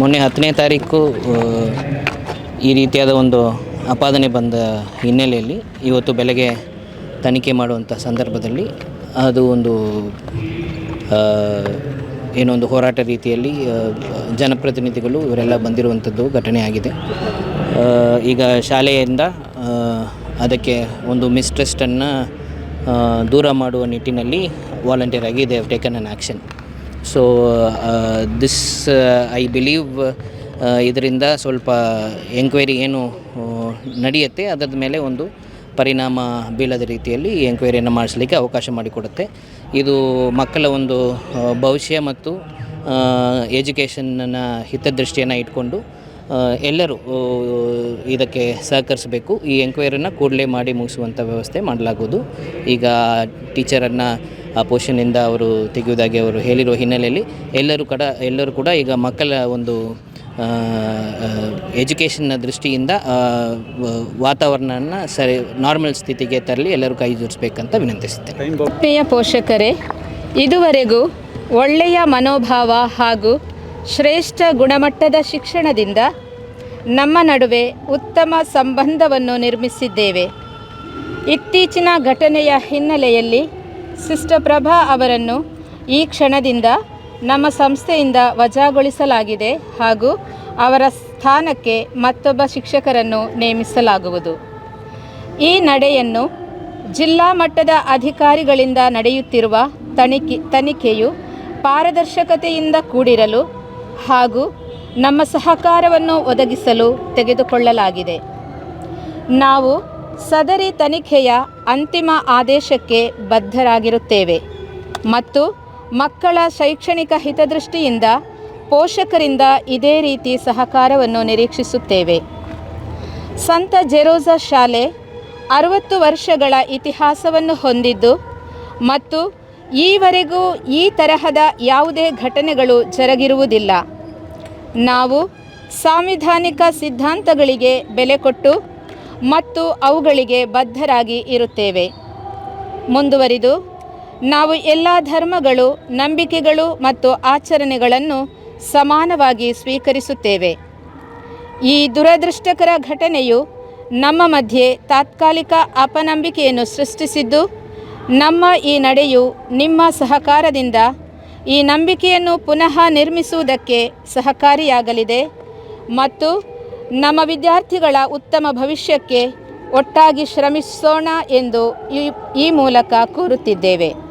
ಮೊನ್ನೆ ಹತ್ತನೇ ತಾರೀಕು ಈ ರೀತಿಯಾದ ಒಂದು ಆಪಾದನೆ ಬಂದ ಹಿನ್ನೆಲೆಯಲ್ಲಿ ಇವತ್ತು ಬೆಳಗ್ಗೆ ತನಿಖೆ ಮಾಡುವಂಥ ಸಂದರ್ಭದಲ್ಲಿ ಅದು ಒಂದು ಏನೊಂದು ಹೋರಾಟ ರೀತಿಯಲ್ಲಿ ಜನಪ್ರತಿನಿಧಿಗಳು ಇವರೆಲ್ಲ ಬಂದಿರುವಂಥದ್ದು ಘಟನೆ ಆಗಿದೆ. ಈಗ ಶಾಲೆಯಿಂದ ಅದಕ್ಕೆ ಒಂದು ಮಿಸ್ಟ್ರೆಸ್ಟನ್ನು ದೂರ ಮಾಡುವ ನಿಟ್ಟಿನಲ್ಲಿ ವಾಲಂಟಿಯರ್ ಆಗಿ they have taken an action. So this I believe ಇದರಿಂದ ಸ್ವಲ್ಪ ಎಂಕ್ವೈರಿ ಏನು ನಡೆಯುತ್ತೆ. ಅದರ ಮೇಲೆ ಒಂದು ಪರಿಣಾಮ ಬೀಳದ ರೀತಿಯಲ್ಲಿ ಎಂಕ್ವೈರಿಯನ್ನು ಮಾಡಿಸಲಿಕ್ಕೆ ಅವಕಾಶ ಮಾಡಿಕೊಡುತ್ತೆ. ಇದು ಮಕ್ಕಳ ಒಂದು ಭವಿಷ್ಯ ಮತ್ತು ಎಜುಕೇಷನ್ನ ಹಿತದೃಷ್ಟಿಯನ್ನು ಇಟ್ಕೊಂಡು ಎಲ್ಲರೂ ಇದಕ್ಕೆ ಸಹಕರಿಸಬೇಕು. ಈ ಎಂಕ್ವೈರಿನ ಕೂಡಲೇ ಮಾಡಿ ಮುಗಿಸುವಂಥ ವ್ಯವಸ್ಥೆ ಮಾಡಲಾಗುವುದು. ಈಗ ಟೀಚರನ್ನು ಆ ಪೋಷನಿಂದ ಅವರು ತೆಗೆಯುವುದಾಗಿ ಅವರು ಹೇಳಿರುವ ಹಿನ್ನೆಲೆಯಲ್ಲಿ ಎಲ್ಲರೂ ಕೂಡ ಎಲ್ಲರೂ ಕೂಡ ಈಗ ಮಕ್ಕಳ ಒಂದು ಎಜುಕೇಷನ್ನ ದೃಷ್ಟಿಯಿಂದ ವಾತಾವರಣ ವಾತಾವರಣನ ಸರಿ ನಾರ್ಮಲ್ ಸ್ಥಿತಿಗೆ ತರಲಿ ಎಲ್ಲರೂ ಕೈ ಜೋಡಿಸ್ಬೇಕಂತ ವಿನಂತಿಸುತ್ತೇನೆ. ಪ್ರಿಯ ಪೋಷಕರೇ ಇದುವರೆಗೂ ಒಳ್ಳೆಯ ಮನೋಭಾವ ಹಾಗೂ ಶ್ರೇಷ್ಠ ಗುಣಮಟ್ಟದ ಶಿಕ್ಷಣದಿಂದ ನಮ್ಮ ನಡುವೆ ಉತ್ತಮ ಸಂಬಂಧವನ್ನು ನಿರ್ಮಿಸಿದ್ದೇವೆ. ಇತ್ತೀಚಿನ ಘಟನೆಯ ಹಿನ್ನೆಲೆಯಲ್ಲಿ ಸಿಸ್ಟರ್ ಪ್ರಭಾ ಅವರನ್ನು ಈ ಕ್ಷಣದಿಂದ ನಮ್ಮ ಸಂಸ್ಥೆಯಿಂದ ವಜಾಗೊಳಿಸಲಾಗಿದೆ ಹಾಗೂ ಅವರ ಸ್ಥಾನಕ್ಕೆ ಮತ್ತೊಬ್ಬ ಶಿಕ್ಷಕರನ್ನು ನೇಮಿಸಲಾಗುವುದು. ಈ ನಡೆಯನ್ನು ಜಿಲ್ಲಾ ಮಟ್ಟದ ಅಧಿಕಾರಿಗಳಿಂದ ನಡೆಯುತ್ತಿರುವ ತನಿಖೆ, ತನಿಖೆಯು ಪಾರದರ್ಶಕತೆಯಿಂದ ಕೂಡಿರಲು ಹಾಗೂ ನಮ್ಮ ಸಹಕಾರವನ್ನು ಒದಗಿಸಲು ತೆಗೆದುಕೊಳ್ಳಲಾಗಿದೆ. ನಾವು ಸದರಿ ತನಿಖೆಯ ಅಂತಿಮ ಆದೇಶಕ್ಕೆ ಬದ್ಧರಾಗಿರುತ್ತೇವೆ ಮತ್ತು ಮಕ್ಕಳ ಶೈಕ್ಷಣಿಕ ಹಿತದೃಷ್ಟಿಯಿಂದ ಪೋಷಕರಿಂದ ಇದೇ ರೀತಿ ಸಹಕಾರವನ್ನು ನಿರೀಕ್ಷಿಸುತ್ತೇವೆ. ಸಂತ ಜೆರೋಸಾ ಶಾಲೆ ಅರವತ್ತು ವರ್ಷಗಳ ಇತಿಹಾಸವನ್ನು ಹೊಂದಿದ್ದು ಮತ್ತು ಈವರೆಗೂ ಈ ತರಹದ ಯಾವುದೇ ಘಟನೆಗಳು ಜರುಗಿರುವುದಿಲ್ಲ. ನಾವು ಸಾಂವಿಧಾನಿಕ ಸಿದ್ಧಾಂತಗಳಿಗೆ ಬೆಲೆ ಕೊಟ್ಟು ಮತ್ತು ಅವುಗಳಿಗೆ ಬದ್ಧರಾಗಿ ಇರುತ್ತೇವೆ. ಮುಂದುವರಿದು, ನಾವು ಎಲ್ಲ ಧರ್ಮಗಳು, ನಂಬಿಕೆಗಳು ಮತ್ತು ಆಚರಣೆಗಳನ್ನು ಸಮಾನವಾಗಿ ಸ್ವೀಕರಿಸುತ್ತೇವೆ. ಈ ದುರದೃಷ್ಟಕರ ಘಟನೆಯು ನಮ್ಮ ಮಧ್ಯೆ ತಾತ್ಕಾಲಿಕ ಅಪನಂಬಿಕೆಯನ್ನು ಸೃಷ್ಟಿಸಿದ್ದು, ನಮ್ಮ ಈ ನಡೆಯು ನಿಮ್ಮ ಸಹಕಾರದಿಂದ ಈ ನಂಬಿಕೆಯನ್ನು ಪುನಃ ನಿರ್ಮಿಸುವುದಕ್ಕೆ ಸಹಕಾರಿಯಾಗಲಿದೆ ಮತ್ತು ನಮ್ಮ ವಿದ್ಯಾರ್ಥಿಗಳ ಉತ್ತಮ ಭವಿಷ್ಯಕ್ಕೆ ಒಟ್ಟಾಗಿ ಶ್ರಮಿಸೋಣ ಎಂದು ಈ ಮೂಲಕ ಕೋರುತ್ತಿದ್ದೇವೆ.